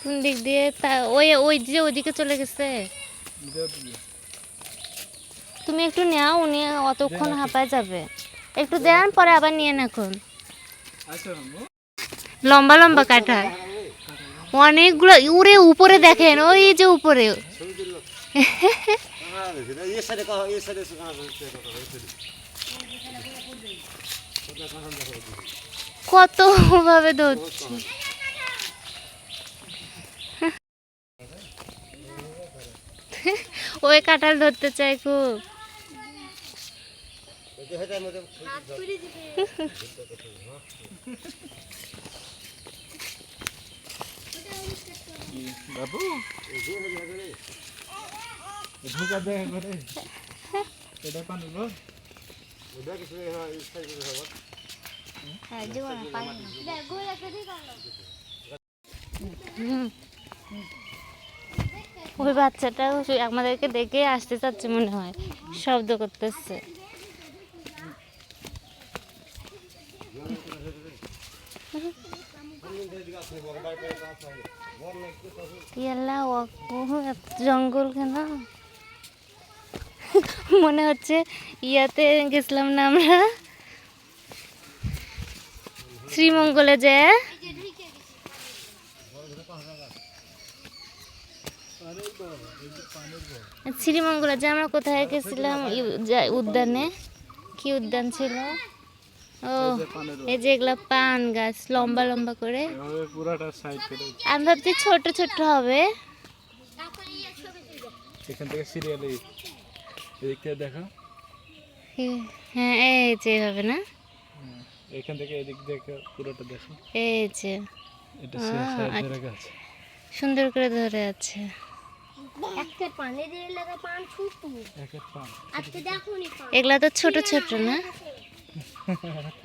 কোন দিক দিয়ে? তা ওই ওই যে ওইদিকে চলে গেছে। তুমি একটু নাও উনি অতক্ষণ হাঁপায় যাবে। একটু দেন পরে আবার নিয়ে এখন। লম্বা লম্বা কাঁঠাল অনেকগুলো উড়ে উপরে দেখেন ওই যে উপরে। কত ভাবে ধরছে ওই কাঁঠাল ধরতে চাই খুব বাবু ঢুকা দেয় ঘরে এটা পানি গো হুম। ওই বাচ্চাটা আমাদেরকে দেখে আসতে চাচ্ছে মনে হয় শব্দ করতেছে। জঙ্গল কেন? মনে হচ্ছে ইয়াতে গেছিলাম না আমরা। শ্রীমঙ্গলে যে। শ্রীমঙ্গলে যে আমরা কোথায় গেছিলাম উদ্যানে। কি উদ্যান ছিল? ও, এই যে এগুলা পান গাছ, লম্বা লম্বা করে। আমি ভাবছি ছোট ছোট হবে। এখান থেকে সিরিয়ালে এদিকে দেখো। হ্যাঁ এই যে হবে না? এখান থেকে এদিক দেখে পুরোটা দেখো। এই যে। এটা আচ্ছা। সুন্দর করে ধরে আছে। এগুলা তো ছোট ছোট না?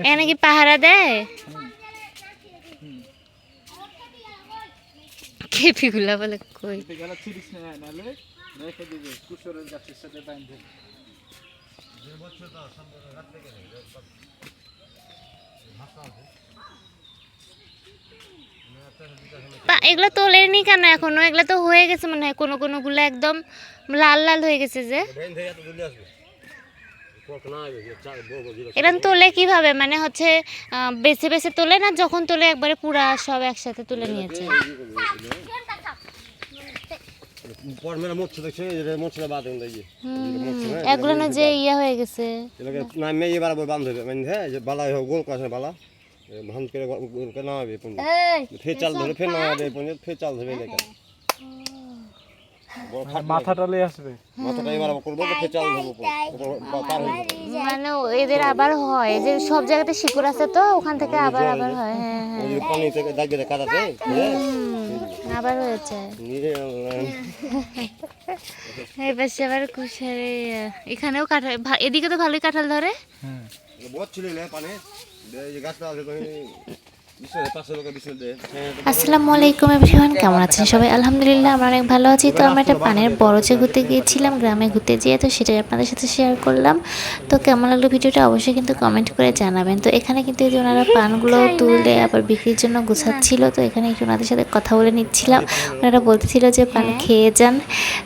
এখানে কি পাহারা দেয়? খেপিগুলা বলে কই? এতে ছিড়িস না নালে রেখে দিবে কুসরের গাছের সাথে বাঁধবে এগুলো তোলেনি কেন এখনও? এগুলো তো হয়ে গেছে মনে হয় কোনো কোনো গুলো একদম লাল লাল হয়ে গেছে যে। এরকম তোলে কীভাবে? মানে হচ্ছে বেছে বেছে তোলে না যখন তোলে একবারে পুরা সব একসাথে তুলে নিয়েছে? এগুলো না যে ইয়া হয়ে গেছে। এলাকা এবার বান্ধ হবে মানে হ্যাঁ যে বালা হোক গোল কাছে বালা। ভান করে গোল করে নামাবে পুঞ্জ ফের চাল ধরে ফের নামাবে ফের চাল ধরে এলাকা আসবে। মাথাটা এবার করব ধরবো পার হয়ে মানে এদের আবার হয় যে সব জায়গাতে শিকড় আছে তো ওখান থেকে আবার আবার হয় হ্যাঁ হ্যাঁ। পানি থেকে দাগবে কাটাতে হ্যাঁ। আবার হয়েছে। এই পাশে আবার কুশারে এখানেও কাঁঠাল ভা- এদিকে তো ভালোই কাঁঠাল ধরে। হ্যাঁ। বহুত ছিল পানি। গাছটা আছে হ্যাঁ আসসালামু আলাইকুম এভরিওয়ান কেমন আছেন সবাই? আলহামদুলিল্লাহ আমরা অনেক ভালো আছি। তো আমরা একটা পানের বরজে ঘুরতে গিয়েছিলাম গ্রামে ঘুরতে যেয়ে তো সেটাই আপনাদের সাথে শেয়ার করলাম। তো কেমন লাগল ভিডিওটা অবশ্যই কিন্তু কমেন্ট করে জানাবেন। তো এখানে কিন্তু এই যে ওনারা পানগুলো তুলে আবার বিক্রির জন্য গুছাচ্ছিল তো এখানে একটু ওনাদের সাথে কথা বলে নিচ্ছিলাম। ওনারা বলতেছিল যে পান খেয়ে যান।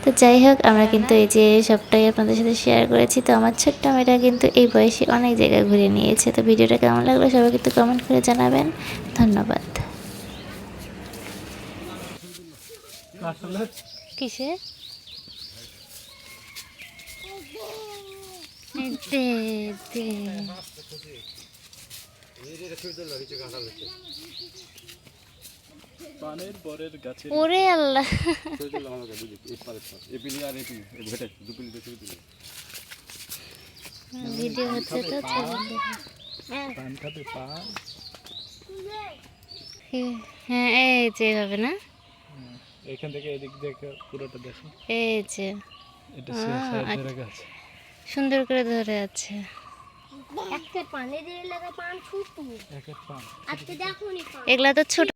তো যাই হোক আমরা কিন্তু এই যে সবটাই আপনাদের সাথে শেয়ার করেছি। তো আমার ছোট্ট মেয়েটা কিন্তু এই বয়সে অনেক জায়গায় ঘুরে নিয়েছে। তো ভিডিওটা কেমন লাগল সবাই কিন্তু কমেন্ট করে জানাবেন। ধন্যবাদ। কিসে? দে দে। পানের বরের গাছে ওরে আল্লাহ। ভিডিও হচ্ছে তো ছবি পান খাবে পান হ্যাঁ এই যে হবে না? এখান থেকে এদিক দেখে পুরোটা দেখো। এই যে। এটা সাইড সুন্দর করে ধরে আছে। একটা পানি দিয়ে লাগা পান ছুটু। একের পান। আজকে দেখো নি এগুলা তো ছোট